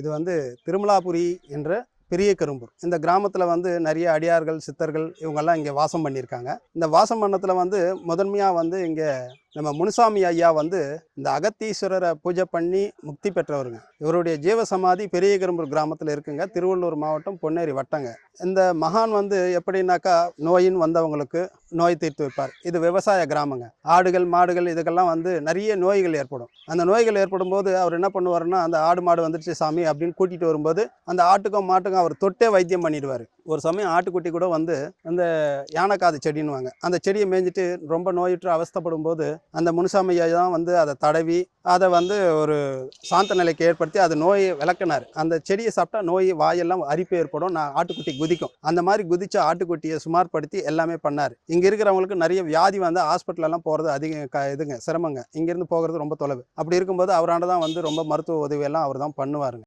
இது வந்து திருமலாபுரி என்ற பெரிய கரும்பூர். இந்த கிராமத்தில் வந்து நிறைய அடியார்கள் சித்தர்கள் இவங்கெல்லாம் இங்கே வாசம் பண்ணியிருக்காங்க. இந்த வாசம் பண்ணத்தில் வந்து முதன்மையாக வந்து இங்கே நம்ம முனுசாமி ஐயா வந்து இந்த அகத்தீஸ்வரரை பூஜை பண்ணி முக்தி பெற்றவருங்க. இவருடைய ஜீவ சமாதி பெரிய கிராமத்தில் இருக்குங்க. திருவள்ளூர் மாவட்டம் பொன்னேரி வட்டங்க. இந்த மகான் வந்து எப்படின்னாக்கா நோயின் வந்தவங்களுக்கு நோய் தீர்த்து வைப்பார். இது விவசாய கிராமங்க. ஆடுகள் மாடுகள் இதுக்கெல்லாம் வந்து நிறைய நோய்கள் ஏற்படும். அந்த நோய்கள் ஏற்படும் போது அவர் என்ன பண்ணுவார்னா அந்த ஆடு மாடு வந்துருச்சு சாமி அப்படின்னு கூட்டிகிட்டு வரும்போது அந்த ஆட்டுக்கும் மாட்டுக்கும் அவர் தொட்டே வைத்தியம் பண்ணிடுவார். ஒரு சமயம் ஆட்டுக்குட்டி கூட வந்து அந்த யானைக்காது செடின்னுவாங்க. அந்த செடியை மேய்ஞ்சிட்டு ரொம்ப நோயுற்று அவஸ்தைப்படும் போது அந்த முனுசாமையை தான் வந்து அதை தடவி அதை வந்து ஒரு சாந்த நிலைக்கு ஏற்படுத்தி அது நோயை விளக்குனார். அந்த செடியை சாப்பிட்டா நோய் வாயெல்லாம் அரிப்பு ஏற்படும் நான் ஆட்டுக்குட்டி குதிக்கும். அந்த மாதிரி குதிச்ச ஆட்டுக்குட்டியை சுமார்படுத்தி எல்லாமே பண்ணார். இங்கே இருக்கிறவங்களுக்கு நிறைய வியாதி வந்து ஹாஸ்பிட்டலெல்லாம் போகிறது அதிக க இதுங்க சிரமங்க. இங்கேருந்து போகிறது ரொம்ப தொலைவு. அப்படி இருக்கும்போது அவராண்ட தான் வந்து ரொம்ப மருத்துவ உதவியெல்லாம் அவர் தான் பண்ணுவாருங்க.